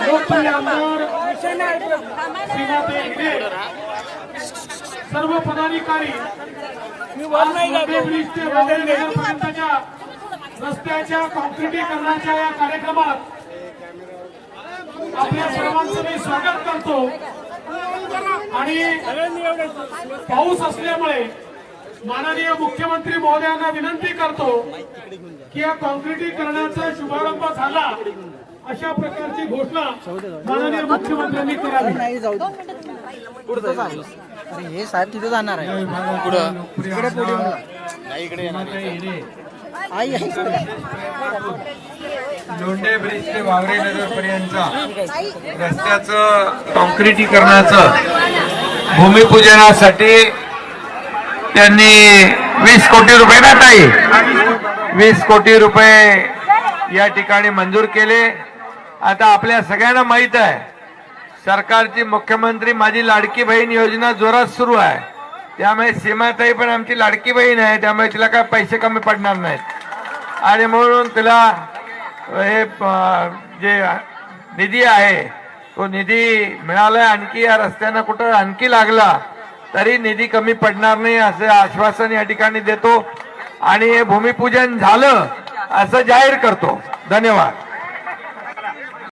लोकप्रिय आमदार श्रीनाथ सर्व पदाधिकारी नगरपर्यंतच्या रस्त्याच्या कॉन्क्रिटीकरणाच्या या कार्यक्रमात आपल्या सर्वांचं मी स्वागत करतो आणि पाऊस असल्यामुळे माननीय मुख्यमंत्री महोदयांना विनंती करतो की या कॉन्क्रिटीकरणाचा शुभारंभ झाला अशा प्रकारची घोषणा माननीय मुख्यमंत्र्यांनी करावी अरे हे साहेब तिथे जाणार आहे. लोंढे ब्रिज ते वावरे नगर पर्यंतचा रस्त्याचं कॉन्क्रिटीकरणाचं भूमिपूजनासाठी त्यांनी वीस कोटी रुपये ना ताई? वीस कोटी रुपये या ठिकाणी मंजूर केले. आता आपल्या सगळ्यांना माहीत आहे सरकारची मुख्यमंत्री माझी लाडकी बहीण योजना जोरात सुरू आहे. त्यामुळे सीमाताई पण आमची लाडकी बहीण आहे त्यामुळे तिला काय पैसे कमी पडणार नाहीत. आणि म्हणून तिला हे जे निधी आहे तो निधी मिळाला आणखी या रस्त्यानं कुठं आणखी लागला तरी निधी कमी पडणार नाही असं आश्वासन या ठिकाणी देतो. आणि हे भूमिपूजन झालं असं जाहीर करतो. धन्यवाद.